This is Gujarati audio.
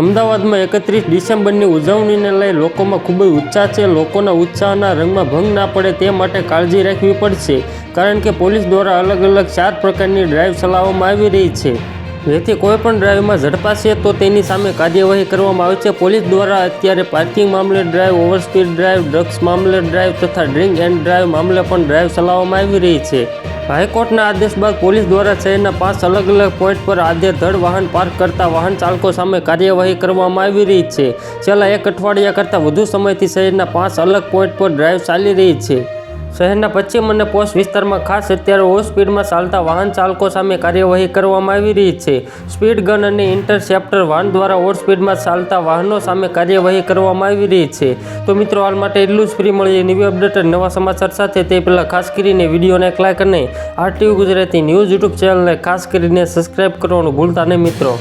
અમદાવાદમાં એકત્રીસ ડિસેમ્બરની ઉજવણીને લઈ લોકોમાં ખૂબ જ ઉત્સાહ છે. લોકોના ઉત્સાહના રંગમાં ભંગ ના પડે તે માટે કાળજી રાખવી પડશે, કારણ કે પોલીસ દ્વારા અલગ અલગ ચાર પ્રકારની ડ્રાઈવ ચલાવવામાં આવી રહી છે. જેથી કોઈ પણ ડ્રાઈવમાં ઝડપાશે તો તેની સામે કાર્યવાહી કરવામાં આવે છે. પોલીસ દ્વારા અત્યારે પાર્કિંગ મામલે ડ્રાઈવ, ઓવરસ્પીડ ડ્રાઈવ, ડ્રગ્સ મામલે ડ્રાઈવ તથા ડ્રિંક એન્ડ ડ્રાઈવ મામલે પણ ડ્રાઈવ ચલાવવામાં આવી રહી છે. હાઈકોર્ટના આદેશ બાદ પોલીસ દ્વારા શહેરના પાંચ અલગ અલગ પોઈન્ટ પર આધેધડ વાહન પાર્ક કરતા વાહન ચાલકો સામે કાર્યવાહી કરવામાં આવી રહી છે. છેલ્લા એક અઠવાડિયા કરતાં વધુ સમયથી શહેરના પાંચ અલગ પોઈન્ટ પર ડ્રાઈવ ચાલી રહી છે. શહેરના પશ્ચિમ અને પોસ્ટ વિસ્તારમાં ખાસ અત્યારે ઓવર સ્પીડમાં ચાલતા વાહન ચાલકો સામે કાર્યવાહી કરવામાં આવી રહી છે. સ્પીડ ગન અને ઇન્ટરસેપ્ટર વાહન દ્વારા ઓવર સ્પીડમાં ચાલતા વાહનો સામે કાર્યવાહી કરવામાં આવી રહી છે. તો મિત્રો, હાલ માટે એટલું જ. ફ્રી મળીએ નવી અપડેટ નવા સમાચાર સાથે. તે પહેલાં ખાસ કરીને વિડીયોને એક લાઈક અને આરટીવી ગુજરાતી ન્યૂઝ યુટ્યુબ ચેનલને ખાસ કરીને સબસ્ક્રાઈબ કરવાનું ભૂલતા નહીં મિત્રો.